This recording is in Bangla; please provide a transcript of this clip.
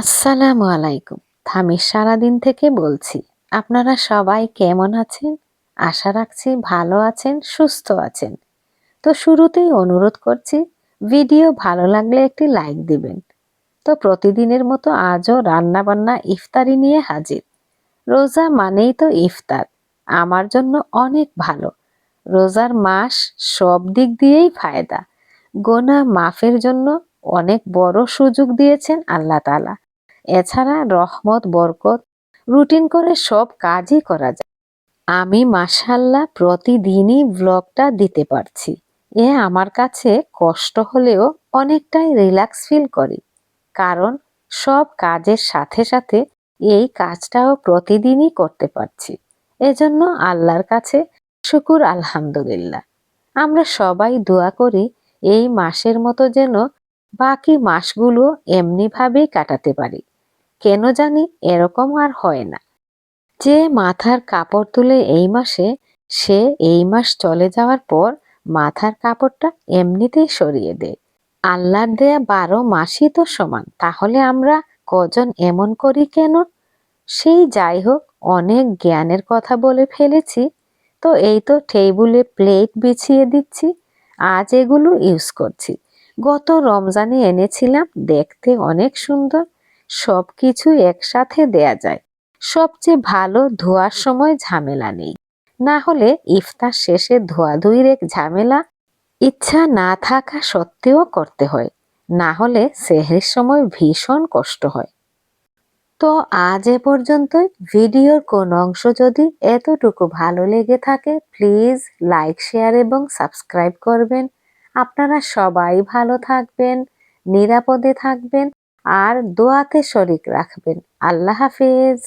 আসসালামু আলাইকুম। আমি সারাদিন থেকে বলছি, আপনারা সবাই কেমন আছেন? আশা রাখছি ভালো আছেন, সুস্থ আছেন। তো শুরুতেই অনুরোধ করছি, ভিডিও ভালো লাগলে একটি লাইক দিবেন। তো প্রতিদিনের মতো আজও রান্নাবান্না ইফতারি নিয়ে হাজির। রোজা মানেই তো ইফতার, আমার জন্য অনেক ভালো। রোজার মাস সব দিক দিয়েই ফায়দা। গোনা মাফের জন্য অনেক বড় সুযোগ দিয়েছেন আল্লাহ তালা এছাড়া রহমত, বরকত, রুটিন করে সব কাজই করা যায়। আমি মাসাল্লাহ প্রতিদিনই ব্লগটা দিতে পারছি। এ আমার কাছে কষ্ট হলেও অনেকটাই রিল্যাক্স ফিল করি। কারণ সব কাজের সাথে সাথে এই কাজটাও প্রতিদিনই করতে পারছি। এজন্য আল্লাহর কাছে শুকুর আলহামদুলিল্লাহ। আমরা সবাই দোয়া করি এই মাসের মতো যেন বাকি মাসগুলো এমনিভাবেই কাটাতে পারি। কেন জানি এরকম আর হয় না। যে মাথার কাপড় তুলে এই মাসে, সে এই মাস চলে যাওয়ার পর মাথার কাপড়টা এমনিতেই সরিয়ে দেয় আল্লাহর দেয়া বারো মাসই তো সমান, তাহলে আমরা কজন এমন করি কেন? সেই যাই হোক, অনেক জ্ঞানের কথা বলে ফেলেছি। তো এই তো টেবিলে প্লেট বিছিয়ে দিচ্ছি, আজ এগুলো ইউজ করছি। গত রমজানে এনেছিলাম, দেখতে অনেক সুন্দর। সব কিছু একসাথে দেয়া যায়। সবচেয়ে ভালো ধোয়ার সময় ঝামেলা নেই। না হলে ইফতার শেষে ধোয়াধুয়ির এক ঝামেলা ইচ্ছা না থাকা সত্ত্বেও করতে হয়। না হলে সেহরির সময় ভীষণ কষ্ট হয়। তো আজ এ পর্যন্তই। ভিডিওর কোন অংশ যদি এতটুকু ভালো লেগে থাকে, প্লিজ লাইক, শেয়ার এবং সাবস্ক্রাইব করবেন। আপনারা সবাই ভালো থাকবেন, নিরাপদে থাকবেন। আর দোয়াতে শরিক রাখবেন। আল্লাহ হাফিজ।